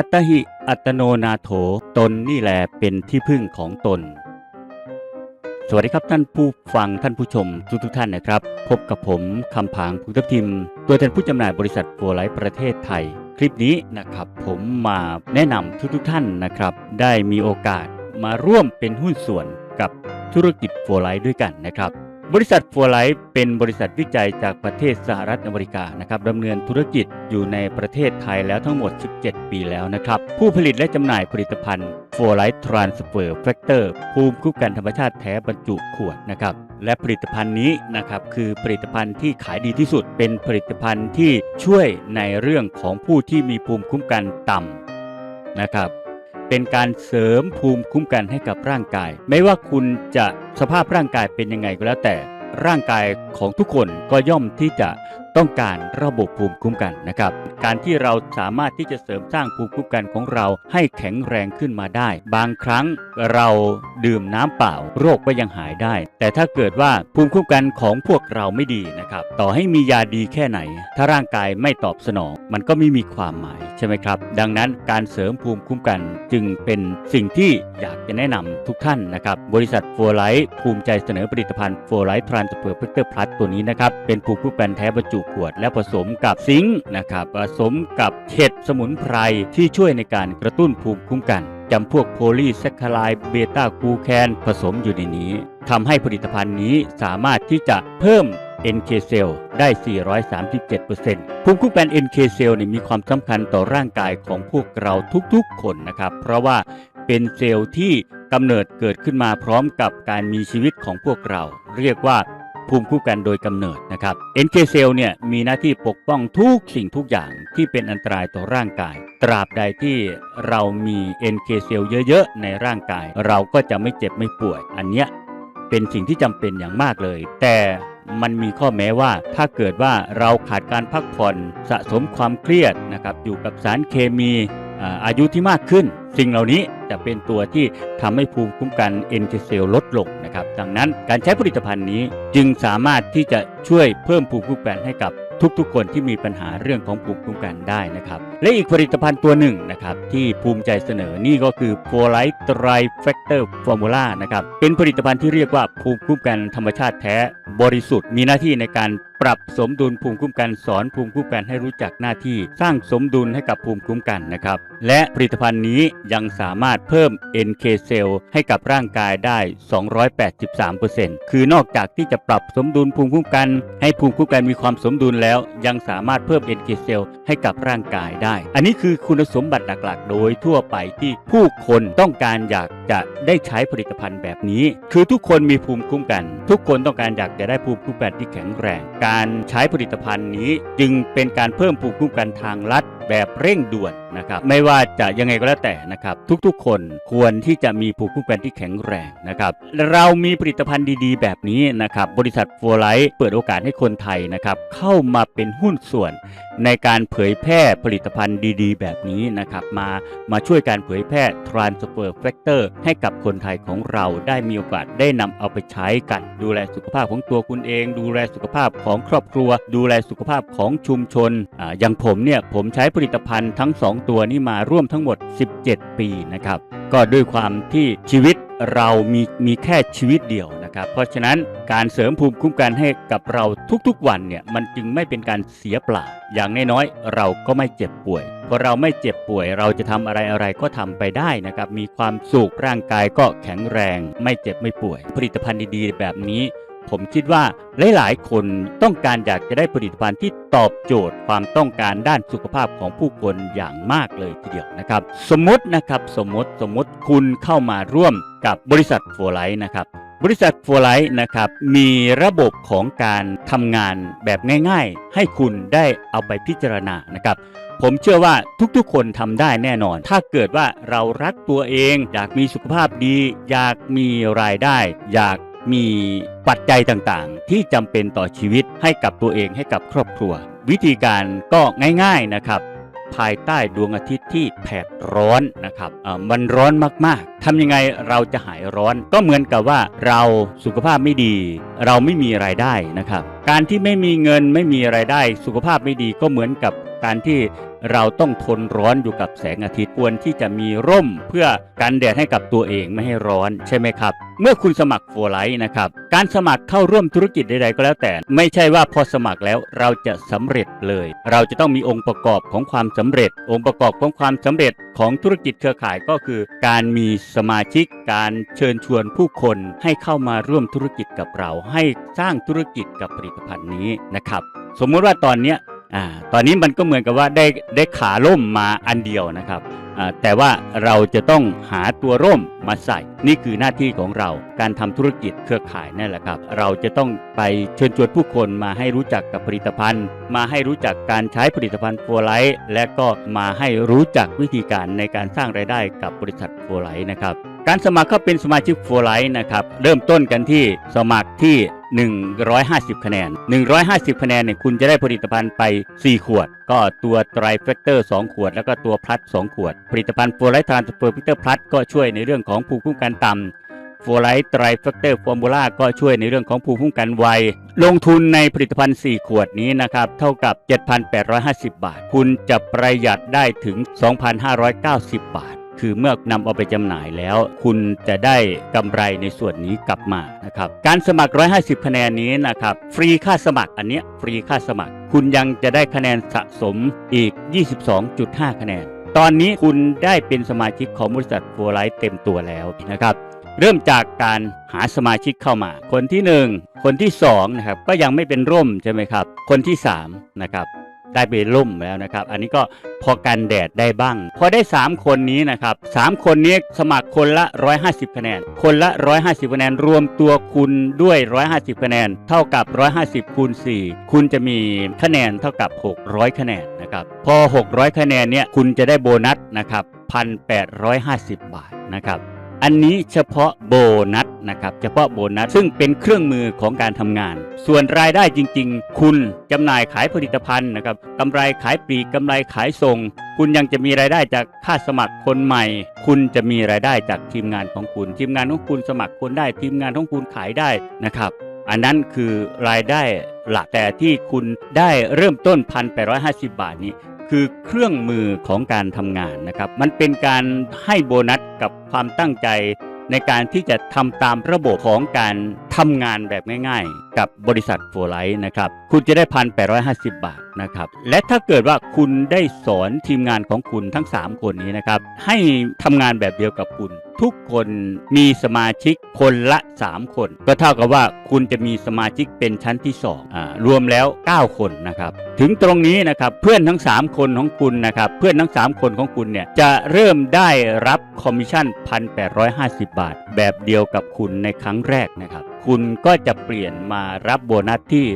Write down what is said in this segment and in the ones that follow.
อัตหิอัตโนนาโถตนนี่แหละเป็นที่พึ่งของตน สวัสดีครับท่านผู้ฟังท่านผู้ชมทุกทุกท่านนะครับ พบกับผมคำผางภูทับทิมตัวแทนผู้จำหน่ายบริษัทโฟไลท์ประเทศไทย คลิปนี้นะครับผมมาแนะนำทุกทุกท่านนะครับ ได้มีโอกาสมาร่วมเป็นหุ้นส่วนกับธุรกิจโฟไลท์ด้วยกันนะครับ บริษัทฟัวไลท์เป็นบริษัทวิจัยจากประเทศสหรัฐอเมริกานะครับดำเนินธุรกิจอยู่ในประเทศไทยแล้วทั้งหมด 17 ปีแล้วนะครับ ผู้ผลิตและจำหน่ายผลิตภัณฑ์ฟัวไลท์ทรานสเฟอร์แฟกเตอร์ภูมิคุ้มกันธรรมชาติแท้บรรจุขวดนะครับ และผลิตภัณฑ์นี้นะครับคือผลิตภัณฑ์ที่ขายดีที่สุด เป็นผลิตภัณฑ์ที่ช่วยในเรื่องของผู้ที่มีภูมิคุ้มกันต่ำนะครับ เป็นการเสริมภูมิคุ้มกันให้กับร่างกาย ไม่ว่าคุณจะสภาพร่างกายเป็นยังไงก็แล้วแต่ร่างกายของทุกคนก็ย่อมที่จะต้องการระบบภูมิคุ้มกันนะครับ การที่เราสามารถที่จะเสริมสร้างภูมิคุ้มกันของเราให้แข็งแรงขึ้นมาได้ บางครั้งเราดื่มน้ำเปล่า โรคก็ยังหายได้ แต่ถ้าเกิดว่าภูมิคุ้มกันของพวกเราไม่ดีนะครับ ต่อให้มียาดีแค่ไหน ถ้าร่างกายไม่ตอบสนอง มันก็ไม่มีความหมายใช่ไหมครับ ดังนั้นการเสริมภูมิคุ้มกันจึงเป็นสิ่งที่อยากจะแนะนำทุกท่านนะครับ บริษัทโฟไลท์ภูมิใจเสนอผลิตภัณฑ์โฟไลท์ทรานสเฟอร์เพกเตอร์พลัสตัวนี้นะครับ เป็นภูมิคุ้มกันแท้บรรจุขวด และผสมกับซิงค์นะครับผสมกับเห็ดสมุนไพรที่ช่วยในการกระตุ้นภูมิคุ้มกันจำพวกโพลีแซคคาไลเบต้ากูแคนผสมอยู่ในนี้ทำให้ผลิตภัณฑ์นี้สามารถที่จะเพิ่ม NK cell ได้ 437%ภูมิคุ้มกัน NK cell เนี่ยมีความสำคัญต่อร่างกายของพวกเราทุกๆ คนนะครับ เพราะว่าเป็นเซลล์ที่กำเนิดเกิดขึ้นมาพร้อมกับการมีชีวิตของพวกเรา เรียกว่า ภูมิคุ้มกันโดยกำเนิดนะครับ NK cell เนี่ยมีหน้าที่ปกป้องทุกสิ่งทุกอย่างที่เป็นอันตรายต่อร่างกาย ตราบใดที่เรามี NK cell เยอะๆ ในร่างกาย เราก็จะไม่เจ็บไม่ป่วย อันเนี้ยเป็นสิ่งที่จำเป็นอย่างมากเลย แต่มันมีข้อแม้ว่าถ้าเกิดว่าเราขาดการพักผ่อนสะสมความเครียดนะครับอยู่กับสารเคมี อายุที่มากขึ้น สิ่งเหล่านี้จะเป็นตัวที่ทำให้ภูมิคุ้มกันเอ็นเซลลดลงนะครับ ดังนั้นการใช้ผลิตภัณฑ์นี้จึงสามารถที่จะช่วยเพิ่มภูมิคุ้มกันให้กับทุกๆ คนที่มีปัญหาเรื่องของภูมิคุ้มกันได้นะครับ และอีกผลิตภัณฑ์ตัวหนึ่งนะครับ ที่ภูมิใจเสนอนี่ก็คือ p o l i t e Tri Factor Formula นะครับ เป็นผลิตภัณฑ์ที่เรียกว่าภูมิคุ้มกันธรรมชาติแท้บริสุทธิ์ มีหน้าที่ในการ ปรับสมดุลภูมิคุ้มกันสอนภูมิคุ้มกันให้รู้จักหน้าที่ สร้างสมดุลให้กับภูมิคุ้มกันนะครับ และผลิตภัณฑ์นี้ยังสามารถเพิ่ม NK cell ให้กับร่างกายได้ 283%คือนอกจากที่จะปรับสมดุลภูมิคุ้มกัน ให้ภูมิคุ้มกันมีความสมดุลแล้ว ยังสามารถเพิ่ม NK cell ให้กับร่างกายได้ อันนี้คือคุณสมบัติหลักๆ โดยทั่วไปที่ผู้คนต้องการอยากจะได้ใช้ผลิตภัณฑ์แบบนี้ คือทุกคนมีภูมิคุ้มกัน ทุกคนต้องการอยากจะได้ภูมิคุ้มกันที่แข็งแรงการใช้ผลิตภัณฑ์นี้จึงเป็นการเพิ่มภูมิคุ้มกันทางลัฐ แบบเร่งด่วนนะครับไม่ว่าจะยังไงก็แล้วแต่นะครับทุกๆ คนควรที่จะมีภูมิคุ้มกันที่แข็งแรงนะครับเรามีผลิตภัณฑ์ดีๆ แบบนี้นะครับบริษัทโฟไลท์เปิดโอกาสให้คนไทยนะครับเข้ามาเป็นหุ้นส่วนในการเผยแพร่ผลิตภัณฑ์ดีๆ แบบนี้นะครับมามาช่วยการเผยแพร่ transfer factor ให้กับคนไทยของเราได้มีโอกาสได้นำเอาไปใช้กันดูแลสุขภาพของตัวคุณเอง ดูแลสุขภาพของครอบครัว ดูแลสุขภาพของชุมชนออย่างผมเนี่ยผมใช้ผผลิตภัณฑ์ทั้ง 2 ตัวนี้มาร่วมทั้งหมด 17 ปีนะครับ ก็ด้วยความที่ชีวิตเรามีมีแค่ชีวิตเดียวนะครับ เพราะฉะนั้นการเสริมภูมิคุ้มกันให้กับเราทุกๆวันเนี่ยมันจึงไม่เป็นการเสียเปล่า อย่างน้อยๆเราก็ไม่เจ็บป่วยพอเราไม่เจ็บป่วยเราจะทำอะไรอะไรก็ทำไปได้นะครับ มีความสุขร่างกายก็แข็งแรง ไม่เจ็บไม่ป่วย ผลิตภัณฑ์ดีๆแบบนี้ ผมคิดว่าหลายๆ คนต้องการอยากจะได้ผลิตภัณฑ์ที่ตอบโจทย์ความต้องการด้านสุขภาพของผู้คนอย่างมากเลยทีเดียวนะครับ สมมตินะครับสมมติสมมติคุณเข้ามาร่วมกับบริษัทโฟไลท์นะครับบริษัทโฟไลท์นะครับมีระบบของการทำงานแบบง่ายๆ ให้คุณได้เอาไปพิจารณานะครับ ผมเชื่อว่าทุกๆคนทำได้แน่นอน ถ้าเกิดว่าเรารักตัวเอง อยากมีสุขภาพดี อยากมีรายได้ อยาก มีปัจจัยต่างๆ ที่จำเป็นต่อชีวิตให้กับตัวเองให้กับครอบครัว วิธีการก็ง่ายๆนะครับ ภายใต้ดวงอาทิตย์ที่แผดร้อนนะครับอ่ามันร้อนมากๆทำยังไงเราจะหายร้อนก็เหมือนกับว่าเราสุขภาพไม่ดี เราไม่มีรายได้นะครับ การที่ไม่มีเงินไม่มีรายได้ สุขภาพไม่ดีก็เหมือนกับ การที่เราต้องทนร้อนอยู่กับแสงอาทิตย์ควรที่จะมีร่มเพื่อกันแดดให้กับตัวเองไม่ให้ร้อนใช่ไหมครับ เมื่อคุณสมัครโฟไลท์นะครับการสมัครเข้าร่วมธุรกิจใดๆก็แล้วแต่ ไม่ใช่ว่าพอสมัครแล้วเราจะสำเร็จเลย เราจะต้องมีองค์ประกอบของความสำเร็จ องค์ประกอบของความสำเร็จของธุรกิจเครือข่ายก็คือ การมีสมาชิก การเชิญชวนผู้คนให้เข้ามาร่วมธุรกิจกับเรา ให้สร้างธุรกิจกับผลิตภัณฑ์นี้นะครับ สมมุติว่าตอนเนี้ย อ่าตอนนี้มันก็เหมือนกับว่าได้ได้ขาล่มมาอันเดียวนะครับอ่าแต่ว่าเราจะต้องหาตัวร่มมาใส่ นี่คือหน้าที่ของเราการทำธุรกิจเครือข่ายนั่นแหละครับ เราจะต้องไปเชิญชวนผู้คนมาให้รู้จักกับผลิตภัณฑ์ มาให้รู้จักการใช้ผลิตภัณฑ์โฟไลท์และก็มาให้รู้จักวิธีการในการสร้างรายได้กับบริษัทโฟไลท์นะครับการสมัครเข้าเป็นสมาชิกโฟไลท์นะครับเริ่มต้นกันที่สมัครที่ 150 คะแนน 150 คะแนนเนี่ยคุณจะได้ผลิตภัณฑ์ไป 4 ขวด ก็ตัวไตรแฟกเตอร์ 2 ขวด แล้วก็ตัวพลัส 2 ขวด ผลิตภัณฑ์โฟไลท์ทรานสเปอร์พิเตอร์พลัสก็ช่วยในเรื่องของภูมิคุ้มกันต่ำโฟไลท์ไตรแฟกเตอร์ฟอร์มูล่าก็ช่วยในเรื่องของภูมิคุ้มกันไว ลงทุนในผลิตภัณฑ์ 4 ขวดนี้นะครับ เท่ากับ 7,850 บาท คุณจะประหยัดได้ถึง 2,590 บาท คือเมื่อนำเอาไปจำหน่ายแล้ว คุณจะได้กำไรในส่วนนี้กลับมานะครับการสมัคร 150 คะแนนนี้นะครับฟรีค่าสมัครอันเนี้ยฟรีค่าสมัคร คุณยังจะได้คะแนนสะสมอีก 22.5 คะแนน ตอนนี้คุณได้เป็นสมาชิกของบริษัทโฟไลท์เต็มตัวแล้วนะครับเริ่มจากการหาสมาชิกเข้ามา คนที่ 1 คนที่2นะครับก็ยังไม่เป็นร่มใช่ไหมครับ คนที่3นะครับ ได้เป็นร่มแล้วนะครับ อันนี้ก็พอกันแดดได้บ้าง พอได้ 3 คนนี้นะครับ3คนนี้สมัครคนละ 150 คะแนน คนละ 150 คะแนน รวมตัวคุณด้วย 150 คะแนน เท่ากับ 150คูณ4คุณจะมีคะแนนเท่ากับ 600 คะแนนนะครับ พอ 600 คะแนนเนี่ยคุณจะได้โบนัสนะครับ1,850 บาทนะครับ อันนี้เฉพาะโบนัสนะครับ เฉพาะโบนัสซึ่งเป็นเครื่องมือของการทำงาน ส่วนรายได้จริง ๆ คุณจำหน่ายขายผลิตภัณฑ์นะครับกำไรขายปลีกกำไรขายส่ง คุณยังจะมีรายได้จากค่าสมัครคนใหม่ คุณจะมีรายได้จากทีมงานของคุณ ทีมงานของคุณสมัครคนได้ ทีมงานของคุณขายได้นะครับ อันนั้นคือรายได้หลักแต่ที่คุณได้เริ่มต้น 1,850 บาทนี้ คือเครื่องมือของการทำงานนะครับ มันเป็นการให้โบนัสกับความตั้งใจในการที่จะทำตามระบบของการทำงานแบบง่ายๆ กับบริษัทโฟไลท์นะครับ คุณจะได้ 1,850 บาท นะครับ และถ้าเกิดว่าคุณได้สอนทีมงานของคุณทั้ง 3 คนนี้นะครับ ให้ทำงานแบบเดียวกับคุณทุกคนมีสมาชิกคนละ 3 คน ก็เท่ากับว่าคุณจะมีสมาชิกเป็นชั้นที่2อ่ารวมแล้ว 9 คนนะครับ ถึงตรงนี้นะครับเพื่อนทั้ง 3 คนของคุณนะครับ เพื่อนทั้ง 3 คนของคุณเนี่ยจะเริ่มได้รับคอมมิชชั่น 1,850 บาท แบบเดียวกับคุณในครั้งแรกนะครับ คุณก็จะเปลี่ยนมารับโบนัสที่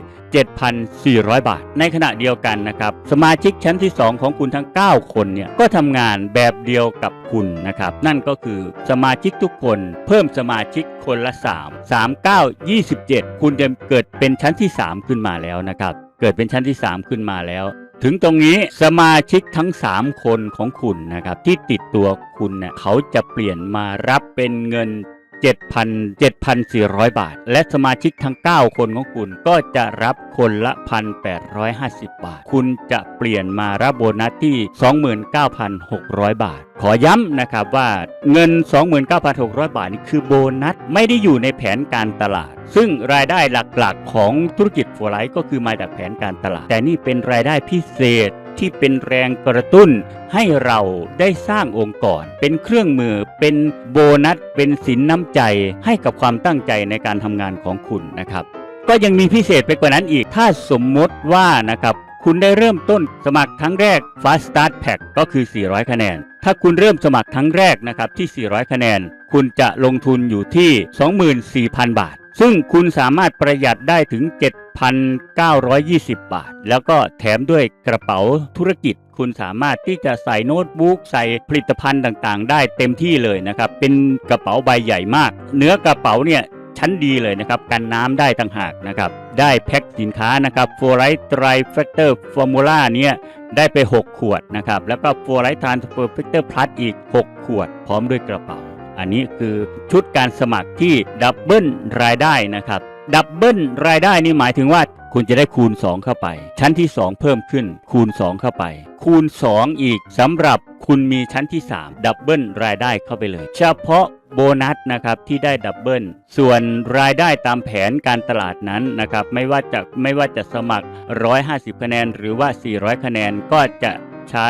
7,400 บาท ในขณะเดียวกันนะครับ สมาชิกชั้นที่ 2 ของคุณทั้ง 9 คนเนี่ยก็ทำงานแบบเดียวกับคุณนะครับ นั่นก็คือสมาชิกทุกคน เพิ่มสมาชิกคนละ 3 3 9 27 คุณจะเกิดเป็นชั้นที่ 3 ขึ้นมาแล้วนะครับ เกิดเป็นชั้นที่ 3 ขึ้นมาแล้วถึงตรงนี้สมาชิกทั้ง 3 คนของคุณนะครับที่ติดตัวคุณเนี่ยเขาจะเปลี่ยนมารับเป็นเงิน 7,000 7,400 บาท และสมาชิกทั้ง 9 คนของคุณก็จะรับคนละ 1,850 บาท คุณจะเปลี่ยนมารับโบนัสที่ 29,600 บาท ขอย้ำนะครับว่าเงิน 29,600 บาทนี่คือโบนัสไม่ได้อยู่ในแผนการตลาด ซึ่งรายได้หลักๆ ของธุรกิจโฟไลท์ก็คือมาจากแผนการตลาด แต่นี่เป็นรายได้พิเศษ ที่เป็นแรงกระตุ้น ให้เราได้สร้างองค์กร เป็นเครื่องมือเป็นโบนัส เป็นสินน้ำใจ ให้กับความตั้งใจในการทำงานของคุณนะครับ ก็ยังมีพิเศษไปกว่านั้นอีกถ้าสมมติว่านะครับคุณได้เริ่มต้นสมัครครั้งแรก Fast Start Pack ก็คือ 400 คะแนน ถ้าคุณเริ่มสมัครครั้งแรกนะครับที่ 400 คะแนน คุณจะลงทุนอยู่ที่ 24,000 บาท ซึ่งคุณสามารถประหยัดได้ถึง 7,920 บาท แล้วก็แถมด้วยกระเป๋าธุรกิจ คุณสามารถที่จะใส่โน้ตบุ๊กใส่ผลิตภัณฑ์ต่างๆ ได้เต็มที่เลยนะครับ เป็นกระเป๋าใบใหญ่มาก เนื้อกระเป๋าเนี่ยชั้นดีเลยนะครับ กันน้ำได้ต่างหากนะครับ ได้แพ็คสินค้านะครับโฟไลท์ไตรแฟกเตอร์ฟอร์มูล่าเนี่ยได้ไป 6 ขวดนะครับ แล้วก็โฟไลท์ทรานสเปอร์แฟกเตอร์พลัสอีก 6 ขวด พร้อมด้วยกระเป๋า อันนี้คือชุดการสมัครที่ดับเบิลรายได้นะครับ ดับเบิลรายได้นี่หมายถึงว่า คุณจะได้คูณ 2 เข้าไป ชั้นที่ 2 เพิ่มขึ้น คูณ 2 เข้าไป คูณ 2 อีกสำหรับคุณมีชั้นที่ 3 ดับเบิลรายได้เข้าไปเลย เฉพาะโบนัสนะครับที่ได้ดับเบิลส่วนรายได้ตามแผนการตลาดนั้นนะครับไม่ว่าจะไม่ว่าจะสมัคร 150 คะแนน หรือว่า 400 คะแนนก็จะใช้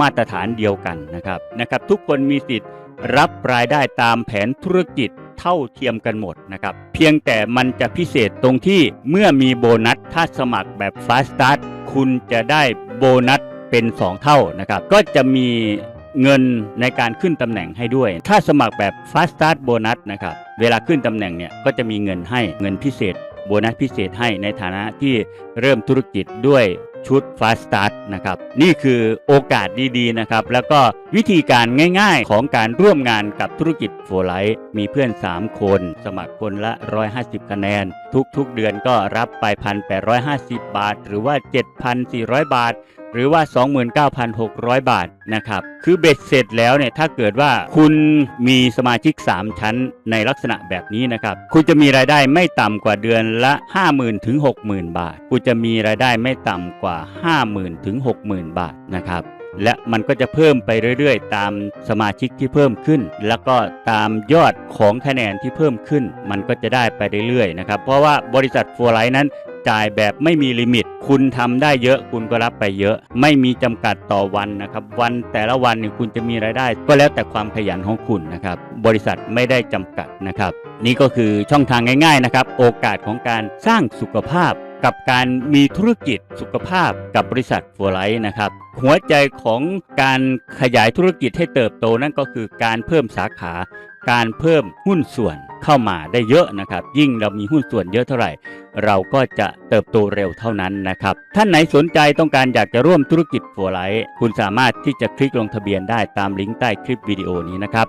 มาตรฐานเดียวกันนะครับนะครับ ทุกคนมีสิทธิ์รับรายได้ตามแผนธุรกิจ เท่าเทียมกันหมดนะครับเพียงแต่มันจะพิเศษตรงที่เมื่อมีโบนัสถ้าสมัครแบบ Fast Start คุณจะได้โบนัสเป็น 2 เท่านะครับก็จะมีเงินในการขึ้นตำแหน่งให้ด้วย ถ้าสมัครแบบ Fast Start โบนัสนะครับ เวลาขึ้นตำแหน่งเนี่ยก็จะมีเงินให้เงินพิเศษ โบนัสพิเศษให้ในฐานะที่เริ่มธุรกิจด้วยชุด Fast Start นะครับ นี่คือโอกาสดีๆนะครับ แล้วก็วิธีการง่ายๆของการร่วมงานกับธุรกิจ โฟไลท์มีเพื่อน 3 คน สมัครคนละ 150 คะแนน ทุกๆเดือนก็รับไป 1,850 บาท หรือว่า 7,400 บาท หรือว่า 29,600 บาทนะครับ คือเบ็ดเสร็จแล้วเนี่ย ถ้าเกิดว่าคุณมีสมาชิก 3 ชั้นในลักษณะแบบนี้นะครับ คุณจะมีรายได้ไม่ต่ำกว่าเดือนละ 50,000ถึง60,000 บาท คุณจะมีรายได้ไม่ต่ำกว่า 50,000ถึง60,000 บาทนะครับ และมันก็จะเพิ่มไปเรื่อยๆ ตามสมาชิกที่เพิ่มขึ้น แล้วก็ตามยอดของคะแนนที่เพิ่มขึ้น มันก็จะได้ไปเรื่อยๆนะครับเพราะว่าบริษัทฟัวไลท์นั้นจ่ายแบบไม่มีลิมิต คุณทำได้เยอะคุณก็รับไปเยอะ ไม่มีจำกัดต่อวันนะครับ วันแต่ละวันเนี่ยคุณจะมีรายได้ ก็แล้วแต่ความขยันของคุณนะครับ บริษัทไม่ได้จำกัดนะครับ นี่ก็คือช่องทางง่าย ๆ นะครับ โอกาสของการสร้างสุขภาพ กับการมีธุรกิจสุขภาพกับบริษัทฟัวไลท์นะครับ หัวใจของการขยายธุรกิจให้เติบโตนั่นก็คือการเพิ่มสาขาการเพิ่มหุ้นส่วนเข้ามาได้เยอะนะครับ ยิ่งเรามีหุ้นส่วนเยอะเท่าไหร่ เราก็จะเติบโตเร็วเท่านั้นนะครับ ท่านไหนสนใจต้องการอยากจะร่วมธุรกิจฟัวไลท์คุณสามารถที่จะคลิกลงทะเบียนได้ตามลิงก์ใต้คลิปวิดีโอนี้นะครับ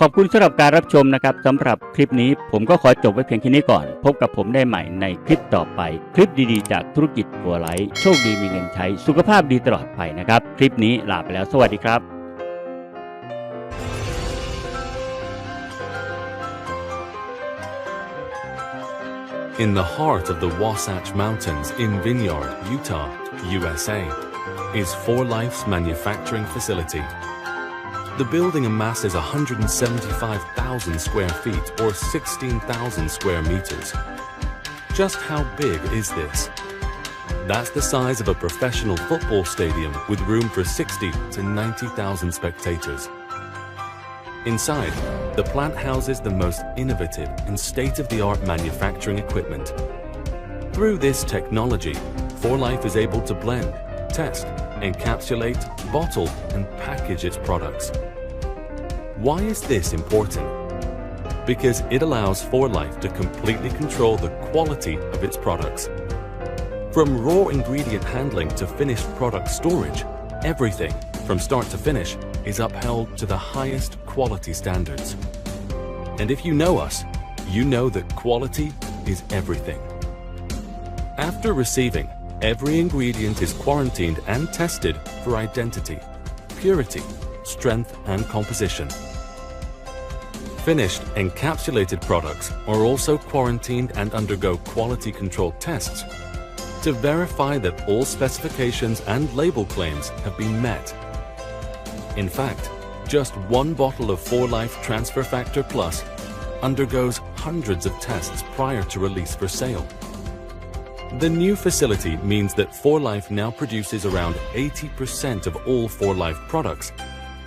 ขอบคุณสำหรับการรับชมนะครับสำหรับคลิปนี้ผมก็ขอจบไว้เพียงแค่นี้ก่อน พบกับผมได้ใหม่ในคลิปต่อไป คลิปดีๆ จากธุรกิจฟัวไลท์โชคดีมีเงินใช้ สุขภาพดีตลอดไปนะครับ คลิปนี้ลาไปแล้วสวัสดีครับ In the heart of the Wasatch Mountains in Vineyard, Utah, USA, is Four Life's manufacturing facility. The building amasses 175,000 square feet or 16,000 square meters. Just how big is this? That's the size of a professional football stadium with room for 60 to 90,000 spectators. Inside, the plant houses the most innovative and state-of-the-art manufacturing equipment. Through this technology, 4Life is able to blend, test, encapsulate, bottle, and package its products. Why is this important? Because it allows 4Life to completely control the quality of its products. From raw ingredient handling to finished product storage, everything, from start to finish, is upheld to the highest quality standards. And if you know us, you know that quality is everything. After receiving, every ingredient is quarantined and tested for identity, purity, strength, and composition. Finished encapsulated products are also quarantined and undergo quality control tests to verify that all specifications and label claims have been met. In fact, just one bottle of 4Life Transfer Factor Plus undergoes hundreds of tests prior to release for sale. The new facility means that 4Life now produces around 80% of all 4Life products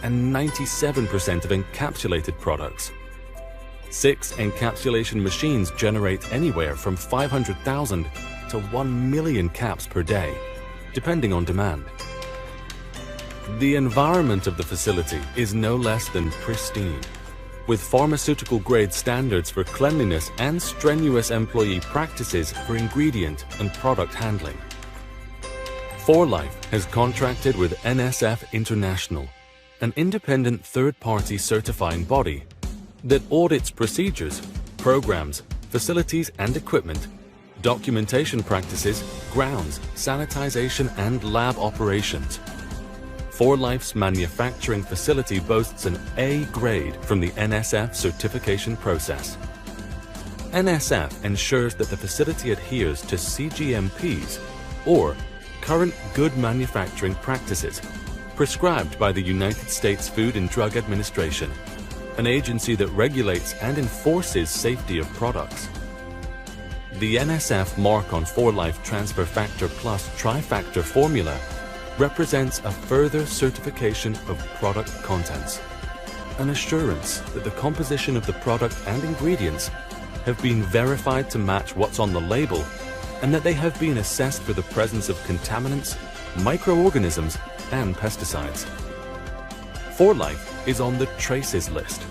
and 97% of encapsulated products. Six encapsulation machines generate anywhere from 500,000 to 1 million caps per day, depending on demand. The environment of the facility is no less than pristine, with pharmaceutical grade standards for cleanliness and strenuous employee practices for ingredient and product handling. 4Life has contracted with NSF International, an independent third party certifying body that audits procedures, programs, facilities and equipment, documentation practices, grounds, sanitization, and lab operations. 4Life's manufacturing facility boasts an A grade from the NSF certification process. NSF ensures that the facility adheres to CGMPs, or Current Good Manufacturing Practices, prescribed by the United States Food and Drug Administration, an agency that regulates and enforces safety of products. The NSF mark on 4Life Transfer Factor Plus Trifactor formula represents a further certification of product contents, an assurance that the composition of the product and ingredients have been verified to match what's on the label and that they have been assessed for the presence of contaminants, microorganisms, and pesticides. 4Life is on the Traces list.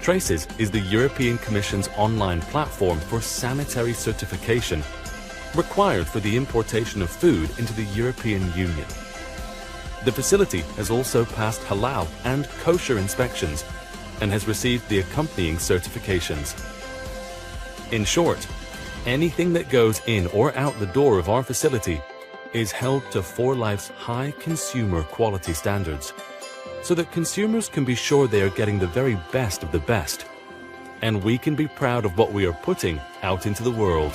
Traces is the European Commission's online platform for sanitary certification required for the importation of food into the European Union. The facility has also passed halal and kosher inspections and has received the accompanying certifications. In short, anything that goes in or out the door of our facility is held to 4Life's high consumer quality standards so that consumers can be sure they are getting the very best of the best. And we can be proud of what we are putting out into the world.